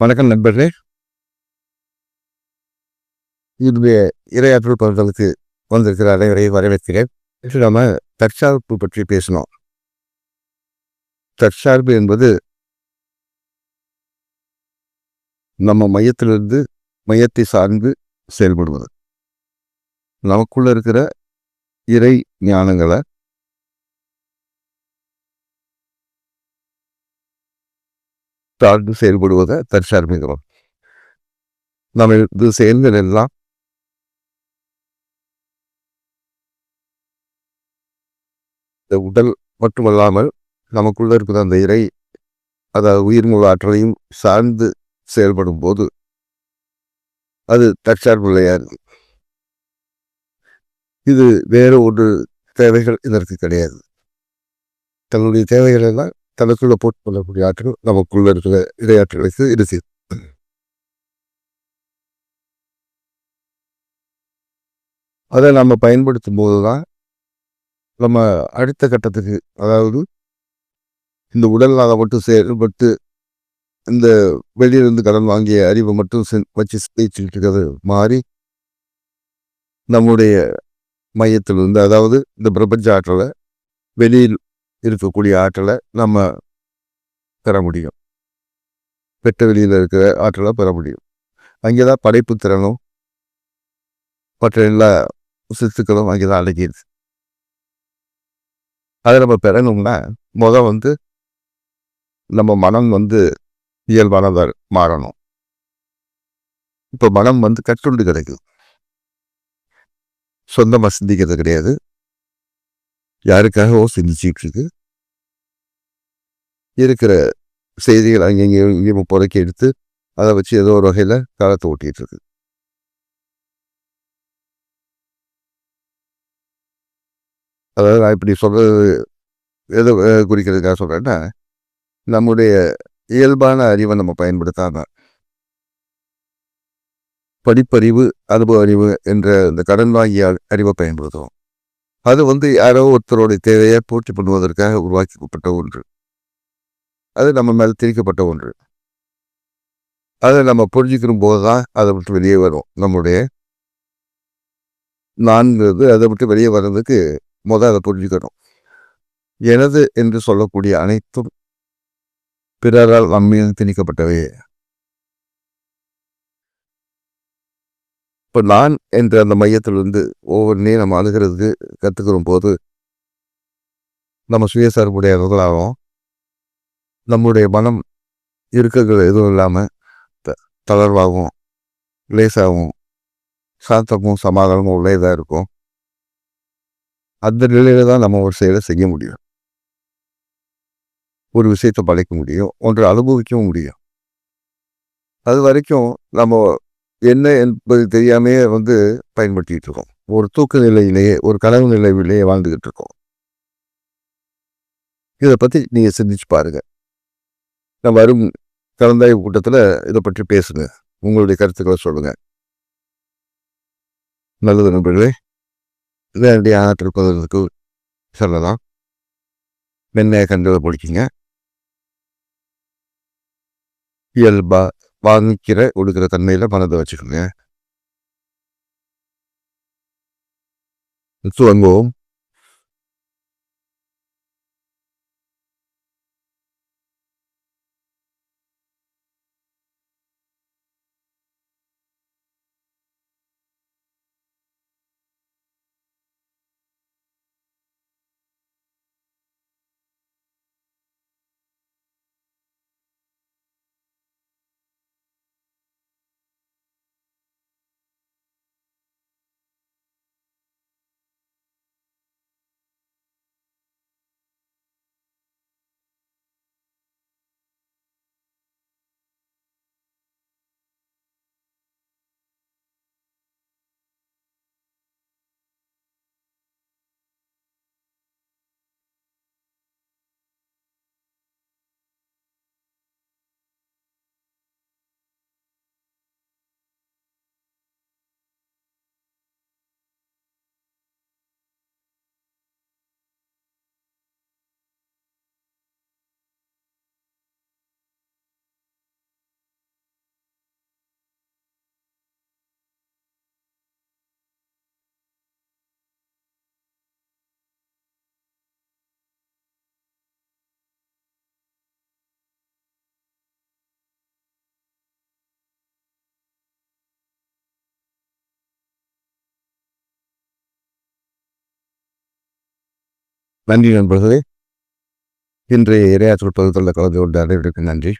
வணக்கம் நண்பர்களே. இன்றைய இரையாற்றல் பகுதிகளுக்கு வந்திருக்கிற அனைவரையும் வரவேற்கிறேன். இன்று நாம் தற்சார்பு பற்றி பேசணும். தற்சார்பு என்பது நம்ம மையத்திலிருந்து மையத்தை சார்ந்து செயல்படுவது. நமக்குள்ள இருக்கிற இறை ஞானங்களை சார்ந்து செயல்படுவதை தற்சார்புங்கிறோம் நம்ம இது செயல்கள் எல்லாம் இந்த உடல் மட்டுமல்லாமல் நமக்குள்ள இருக்கிற அந்த இறை அதாவது உயிர்முக ஆற்றலையும் சார்ந்து செயல்படும் போது அது தற்சார்பு நிலையாது இது வேறு ஒரு தேவைகள் இதற்கு கிடையாது. தன்னுடைய தேவைகள் எல்லாம் தனக்குள்ள போட்டுக்கொள்ளக்கூடிய ஆற்றல் நமக்குள்ள இருக்கிற இரையாற்றலுக்கு செய்யும். அதை நம்ம பயன்படுத்தும் போது தான் நம்ம அடுத்த கட்டத்துக்கு அதாவது இந்த உடல் நலம் மட்டும் செயல்பட்டு இந்த வெளியிலிருந்து கடன் வாங்கிய அறிவை மட்டும் வச்சு பேச்சுக்கிட்டு இருக்கிறது மாறி நம்முடைய மையத்திலிருந்து அதாவது இந்த பிரபஞ்ச ஆற்றலை வெளியில் இருக்கக்கூடிய ஆற்றலை நம்ம பெற முடியும். பெற்ற வெளியில் இருக்கிற ஆற்றலை பெற முடியும். அங்கே தான் படைப்பு திறனும் மற்ற எல்லா சித்துக்களும் அங்கே தான் அடங்கிடுது அதை நம்ம பெறணும்னா முதல் வந்து நம்ம மனம் வந்து இயல்பானதாக மாறணும். இப்போ மனம் வந்து கட்டுண்டு கிடைக்குது. சொந்தமாக சிந்திக்கிறது கிடையாது. யாருக்காகவோ சிந்திச்சுட்டு இருக்கு இருக்கிற செய்திகள் அங்கங்கே இங்கேயும் புறக்கி எடுத்து அதை வச்சு ஏதோ ஒரு வகையில் காலத்தை ஓட்டிகிட்டு இருக்கு அதாவது நான் இப்படி சொல்கிறது எதை குறிக்கிறதுக்காக சொல்கிறேன்னா நம்முடைய இயல்பான அறிவை நம்ம பயன்படுத்தாம படிப்பறிவு அனுபவ அறிவு என்ற இந்த கடன் வாங்கிய அறிவை பயன்படுத்துவோம் அது வந்து யாரோ ஒருத்தருடைய தேவையை பூர்த்தி பண்ணுவதற்காக உருவாக்கப்பட்ட ஒன்று. அது நம்ம மேலே திணிக்கப்பட்ட ஒன்று. அதை நம்ம புரிஞ்சுக்கிற போது தான் அதை விட்டு வெளியே வரும். நம்முடைய நான்கிறது அதை விட்டு வெளியே வர்றதுக்கு முதல் அதை புரிஞ்சுக்கணும். எனது என்று சொல்லக்கூடிய அனைத்தும் பிறரால் நம்ம திணிக்கப்பட்டவை இப்போ நான் என்ற அந்த மையத்திலிருந்து ஒவ்வொன்றையும் நம்ம அணுகிறதுக்கு கற்றுக்கிற போது நம்ம சுயசார்புடையவர்களாகவும் நம்முடைய மனம் இருக்கங்கள் எதுவும் இல்லாமல் த தளர்வாகவும் லேசாகவும் சாந்தமும் சமாதானமும் உள்ளதாக இருக்கும். அந்த நிலையில தான் நம்ம ஒரு செயலை செய்ய முடியும். ஒரு விஷயத்தை படைக்க முடியும். ஒன்றை அனுபவிக்கவும் முடியும். அது வரைக்கும் நம்ம என்ன என்பது தெரியாமையே வந்து பயன்படுத்திட்டு இருக்கோம் ஒரு தூக்க நிலையிலேயே ஒரு கனவு நிலையிலேயே வாழ்ந்துக்கிட்டு இருக்கோம் இதை பற்றி நீங்கள் சிந்திச்சு பாருங்க. நான் வரும் கலந்தாய்வு கூட்டத்தில் இதை பற்றி பேசுங்க. உங்களுடைய கருத்துக்களை சொல்லுங்க. நல்லது நண்பர்களே நேரடி ஆற்றல் பகிர்வுக்கு சொல்லலாம். மென்மையை கண்களை பிடிக்குங்க இயல்பா வாங்கிக்கிற கொடுக்குற தன்மையில் மனதை வச்சுக்கோங்க. துவங்குவோம் நன்றி நண்பர்களே. இன்றைய இரையாற்றல் பகுதியில் கலந்து கொண்ட அனைவருக்கும் நன்றி.